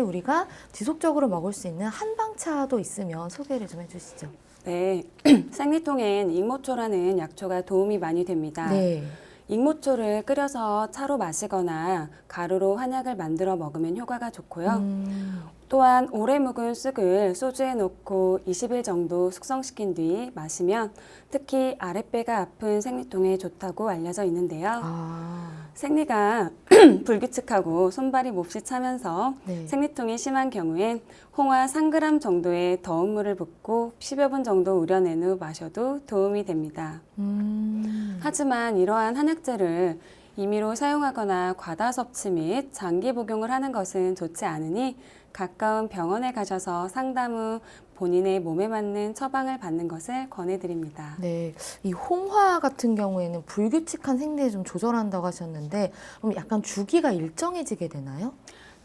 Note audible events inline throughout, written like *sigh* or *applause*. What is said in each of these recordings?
우리가 지속적으로 먹을 수 있는 한방차도 있으면 소개를 좀 해주시죠. 네, *clears throat* 생리통엔 익모초라는 약초가 도움이 많이 됩니다. 네. 익모초를 끓여서 차로 마시거나 가루로 한약을 만들어 먹으면 효과가 좋고요. 음, 또한 오래 묵은 쑥을 소주에 넣고 20일 정도 숙성시킨 뒤 마시면 특히 아랫배가 아픈 생리통에 좋다고 알려져 있는데요. 아, 생리가 *clears throat* 불규칙하고 손발이 몹시 차면서 네. 생리통이 심한 경우엔 홍화 3g 정도의 더운 물을 붓고 10여 분 정도 우려낸 후 마셔도 도움이 됩니다. 음, 하지만 이러한 한약재를 임의로 사용하거나 과다 섭취 및 장기 복용을 하는 것은 좋지 않으니 가까운 병원에 가셔서 상담 후 본인의 몸에 맞는 처방을 받는 것을 권해드립니다. 네. 이 홍화 같은 경우에는 불규칙한 생리에 좀 조절한다고 하셨는데, 그럼 약간 주기가 일정해지게 되나요?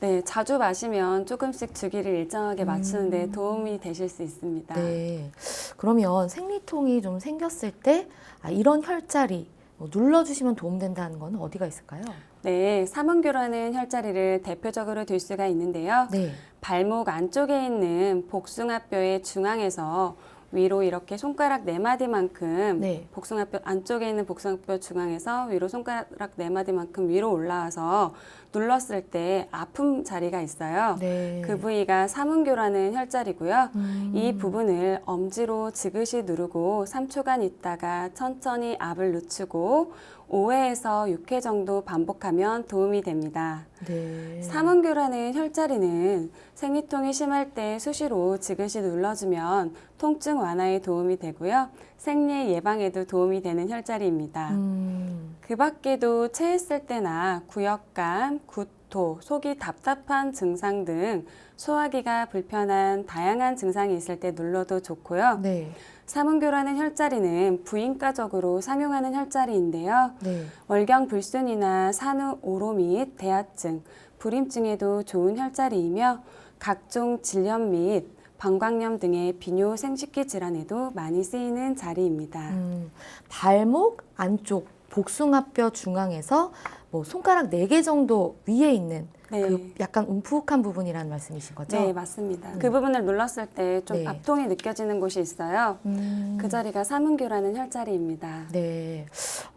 네, 자주 마시면 조금씩 주기를 일정하게 맞추는데 음. 도움이 되실 수 있습니다. 네. 그러면 생리통이 좀 생겼을 때, 아, 이런 혈자리, 뭐 눌러주시면 도움된다는 건 어디가 있을까요? 네, 삼은교라는 혈자리를 대표적으로 들 수가 있는데요. 네. 발목 안쪽에 있는 복숭아뼈의 중앙에서 위로 이렇게 손가락 네 마디만큼 네. 복숭아뼈 안쪽에 있는 복숭아뼈 중앙에서 위로 손가락 네 마디만큼 위로 올라와서 눌렀을 때 아픈 자리가 있어요. 네. 그 부위가 삼은교라는 혈자리고요. 음. 이 부분을 엄지로 지그시 누르고 3초간 있다가 천천히 압을 늦추고 5회에서 6회 정도 반복하면 도움이 됩니다. 네. 삼은교라는 혈자리는 생리통이 심할 때 수시로 지그시 눌러주면 통증 완화에 도움이 되고요. 생리 예방에도 도움이 되는 혈자리입니다. 음. 그 밖에도 체했을 때나 구역감, 구토, 속이 답답한 증상 등 소화기가 불편한 다양한 증상이 있을 때 눌러도 좋고요. 네. 삼은교라는 혈자리는 부인과적으로 상용하는 혈자리인데요. 네. 월경 불순이나 산후 오로 및 대하증, 불임증에도 좋은 혈자리이며 각종 질염 및 방광염 등의 비뇨 생식기 질환에도 많이 쓰이는 자리입니다. 음, 발목 안쪽 복숭아뼈 중앙에서 뭐 손가락 네 개 정도 위에 있는 네. 그 약간 움푹한 부분이라는 말씀이신 거죠? 네, 맞습니다. 음. 그 부분을 눌렀을 때 좀 네. 압통이 느껴지는 곳이 있어요. 음, 그 자리가 삼은교라는 혈자리입니다. 네.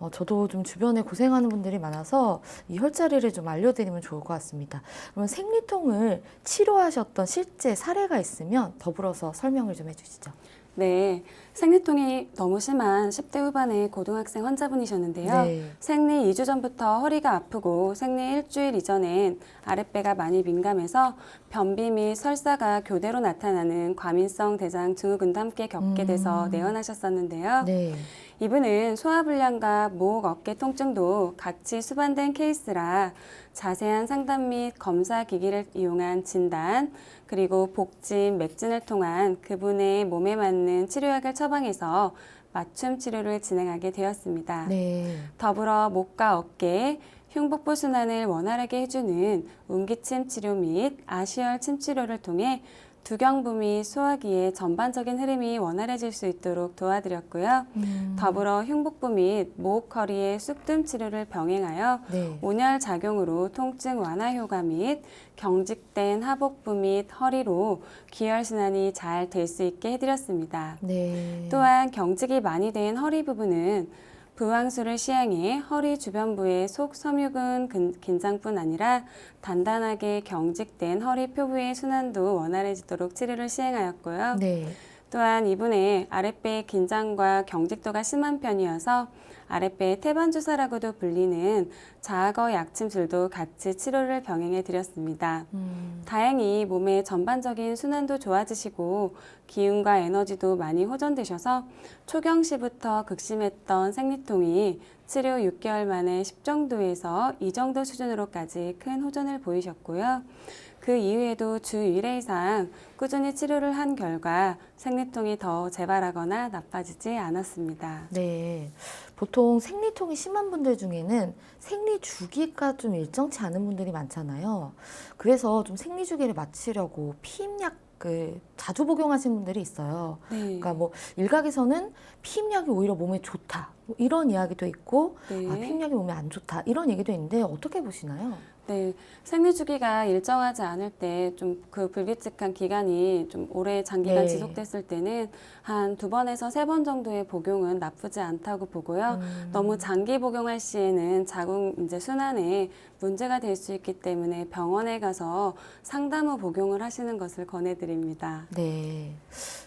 어, 저도 좀 주변에 고생하는 분들이 많아서 이 혈자리를 좀 알려드리면 좋을 것 같습니다. 그러면 생리통을 치료하셨던 실제 사례가 있으면 더불어서 설명을 좀 해주시죠. 네, 생리통이 너무 심한 10대 후반의 고등학생 환자분이셨는데요. 네. 생리 2주 전부터 허리가 아프고 생리 일주일 이전엔 아랫배가 많이 민감해서 변비 및 설사가 교대로 나타나는 과민성 대장 증후군도 함께 겪게 돼서 음. 내원하셨었는데요. 네. 이분은 소화불량과 목, 어깨 통증도 같이 수반된 케이스라 자세한 상담 및 검사 기기를 이용한 진단, 그리고 복진, 맥진을 통한 그분의 몸에 맞는 치료약을 처방 해서 맞춤 치료를 진행하게 되었습니다. 네. 더불어 목과 어깨, 흉복부 순환을 원활하게 해주는 운기침 치료 및 아시열 침 치료를 통해 두경부 및 소화기의 전반적인 흐름이 원활해질 수 있도록 도와드렸고요. 음, 더불어 흉복부 및 목, 허리의 쑥뜸 치료를 병행하여 네. 온열 작용으로 통증 완화 효과 및 경직된 하복부 및 허리로 기혈 순환이 잘 될 수 있게 해드렸습니다. 네. 또한 경직이 많이 된 허리 부분은 부항수를 시향해 허리 주변 부의 속 섬유근 근- 긴장뿐 아니라 단단하게 경직된 허리 표부의 순환도 원활해지도록 치료를 시행하였고요. 네. 또한 이분의 아랫배 긴장과 경직도가 심한 편이어서 아랫배 태반 주사라고도 불리는 자악어 약침술도 같이 치료를 병행해 드렸습니다. 음, 다행히 몸의 전반적인 순환도 좋아지시고 기운과 에너지도 많이 호전되셔서 초경 시부터 극심했던 생리통이 치료 6개월 만에 10 정도에서 이 정도 수준으로까지 큰 호전을 보이셨고요. 그 이후에도 주 1회 이상 꾸준히 치료를 한 결과 생리통이 더 재발하거나 나빠지지 않았습니다. 네. 보통 생리통이 심한 분들 중에는 생리 주기가 좀 일정치 않은 분들이 많잖아요. 그래서 좀 생리 주기를 맞추려고 피임약을 자주 복용하시는 분들이 있어요. 네. 그러니까 뭐 일각에서는 피임약이 오히려 몸에 좋다. 뭐 이런 이야기도 있고 네. 아, 피임약이 몸에 안 좋다. 이런 얘기도 있는데 어떻게 보시나요? 네, 생리 주기가 일정하지 않을 때 좀 그 불규칙한 기간이 좀 오래 장기간 네. 지속됐을 때는 한 두 번에서 세 번 정도의 복용은 나쁘지 않다고 보고요. 음. 너무 장기 복용할 시에는 자궁 이제 순환에 문제가 될 수 있기 때문에 병원에 가서 상담 후 복용을 하시는 것을 권해드립니다. 네.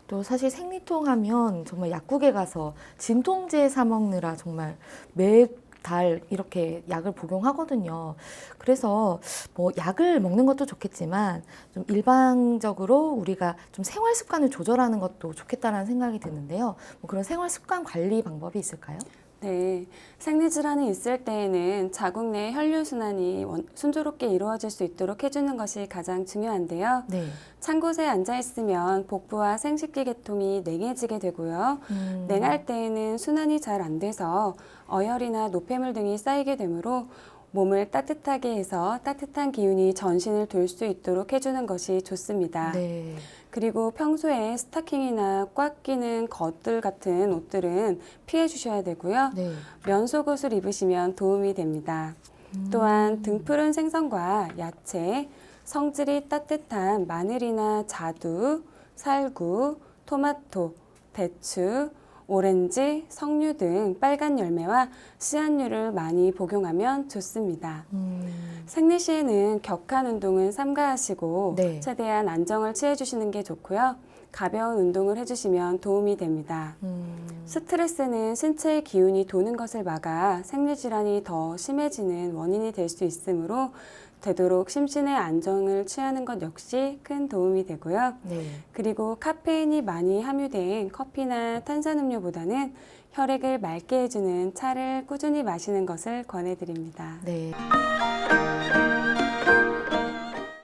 또 사실 생리통 하면 정말 약국에 가서 진통제 사 먹느라 정말 매 달 이렇게 약을 복용하거든요. 그래서 뭐 약을 먹는 것도 좋겠지만 좀 일방적으로 우리가 좀 생활 습관을 조절하는 것도 좋겠다라는 생각이 드는데요. 뭐 그런 생활 습관 관리 방법이 있을까요? 네, 생리 질환이 있을 때에는 자궁 내 혈류 순환이 원- 순조롭게 이루어질 수 있도록 해주는 것이 가장 중요한데요. 네. 찬 곳에 앉아 있으면 복부와 생식기 계통이 냉해지게 되고요. 음. 냉할 때에는 순환이 잘 안 돼서 어혈이나 노폐물 등이 쌓이게 되므로 몸을 따뜻하게 해서 따뜻한 기운이 전신을 돌 수 있도록 해주는 것이 좋습니다. 네. 그리고 평소에 스타킹이나 꽉 끼는 겉들 같은 옷들은 피해 주셔야 되고요. 네. 면 속옷을 입으시면 도움이 됩니다. 또한 등푸른 생선과 야채, 성질이 따뜻한 마늘이나 자두, 살구, 토마토, 대추, 오렌지, 석류 등 빨간 열매와 씨앗류를 많이 복용하면 좋습니다. 음. 생리 시에는 격한 운동은 삼가하시고 네. 최대한 안정을 취해 주시는 게 좋고요. 가벼운 운동을 해주시면 도움이 됩니다. 음. 스트레스는 신체의 기운이 도는 것을 막아 생리 질환이 더 심해지는 원인이 될 수 있으므로 되도록 심신의 안정을 취하는 것 역시 큰 도움이 되고요. 네. 그리고 카페인이 많이 함유된 커피나 탄산음료보다는 혈액을 맑게 해주는 차를 꾸준히 마시는 것을 권해드립니다. 네.